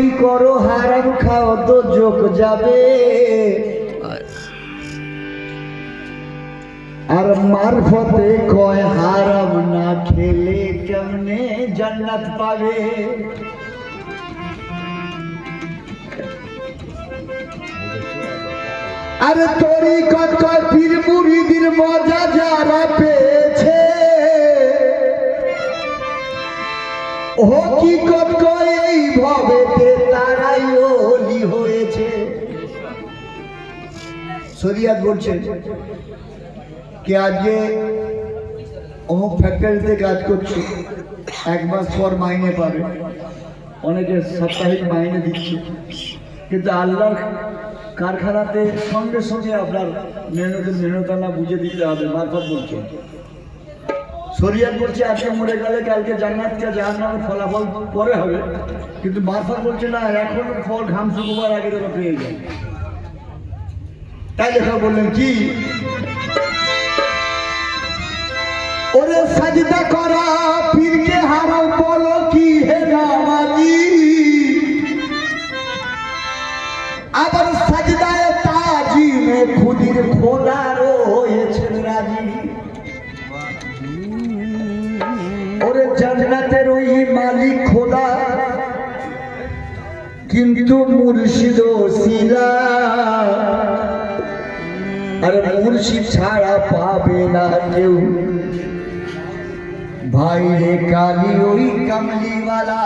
চুরি করো হারাম খাও তো যোগ যাবে। আর মারফতে কয় হারাম না খেলে কেমনে জান্নাত পাবে? আরে তোরই কত পীর মুরিদির মজা হকিকত এই ভবেতে তারাই শরিয়াত বলছে কে আজকে অমুক ফ্যাক্টরিতে কাজ করছে, এক মাস পর মাইনে পাবে। অনেকে সাপ্তাহিক মাইনে দিচ্ছে। কিন্তু আল্লাহর কারখানাতে সঙ্গে সঙ্গে আপনার মেহনতের মেহনতানা বুঝে দিতে হবে। মারফত বলছে শরিয়াত বলছে আজকে মরে গেলে কালকে জান্নাতকে জাহান্নামে ফলাফল পরে হবে। কিন্তু মারফত বলছে, না, এখন ফল ঘাম শুকুবার আগে তোরা পেয়ে যায় তাই লেখা বললেন, কি? ওরে সাজদা কিন্তু মুর্শিদ শিলা আরে মুর্শিদ ছাড়া পাবে না কেউ। ভাই রে কালি ওই কামলিওয়ালা।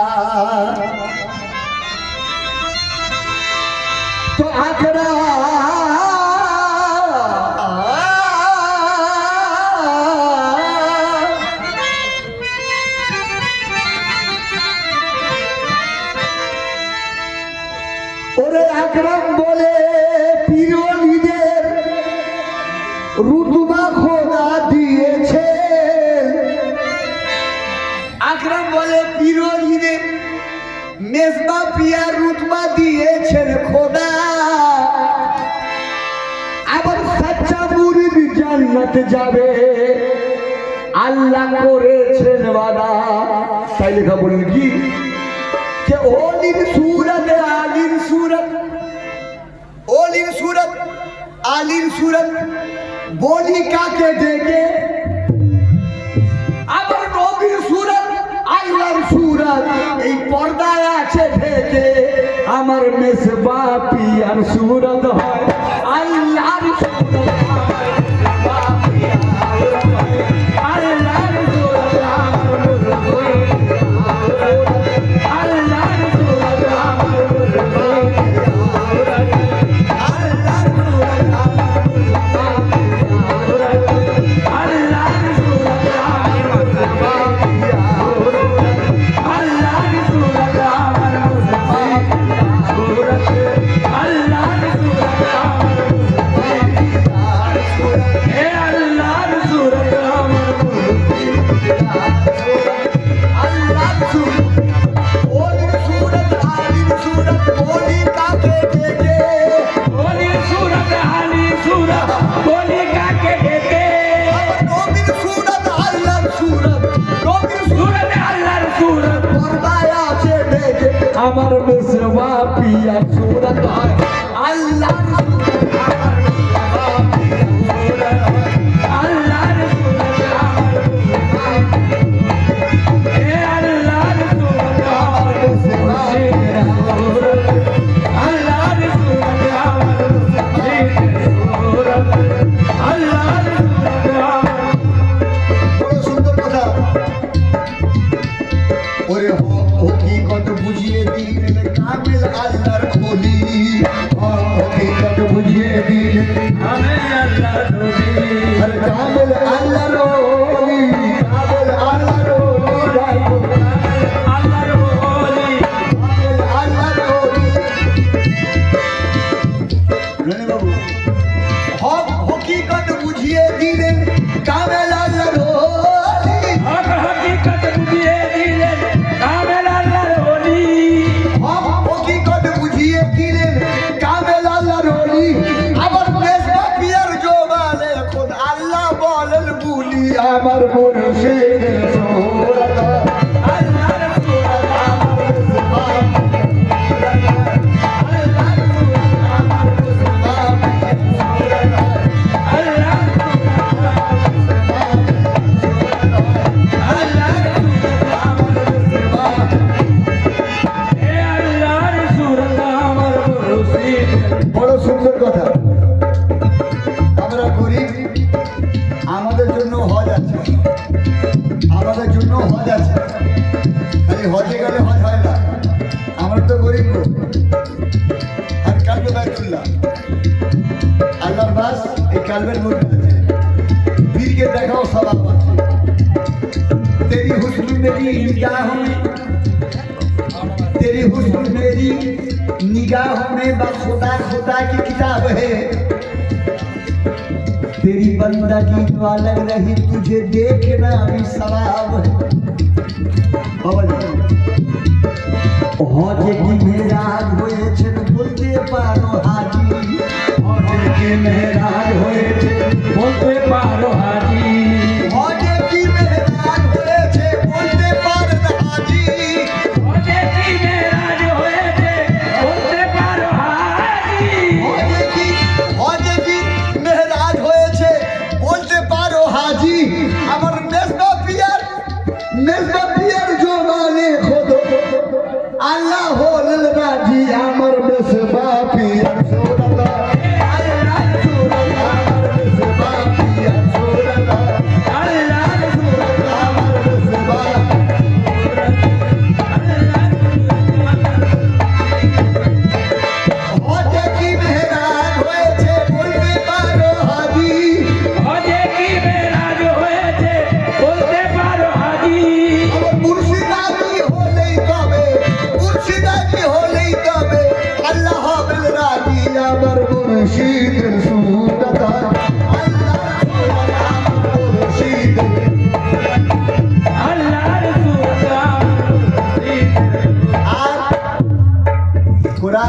তো আখড়া আবার সাচ্চা মুরিদ যাবে। আল্লাহ করেছেন বাদা তাই লেখা বলেন কি? যে আলির সুরত আলির সুরত বলি কাকে ডেকে? আবার নবীর সুরত, আইলার সুরত, এই পর্দায় আছে ঢেকে। আমার মেসবা পিয়ার সুরত আমার মেসবা পিয়া সুরত হয় तेरी हुस्न मेरी निगाहों में तेरी हुस्न मेरी निगाहों में बखुदा खुदा की किताब है तेरी बंदा की दुआ लग रही तुझे देखना भी सवाब होजेगी मेराज होए छन बोलते पारो हाजी होजेगी मेराज होए छन बोलते पारो हाजी। Chitro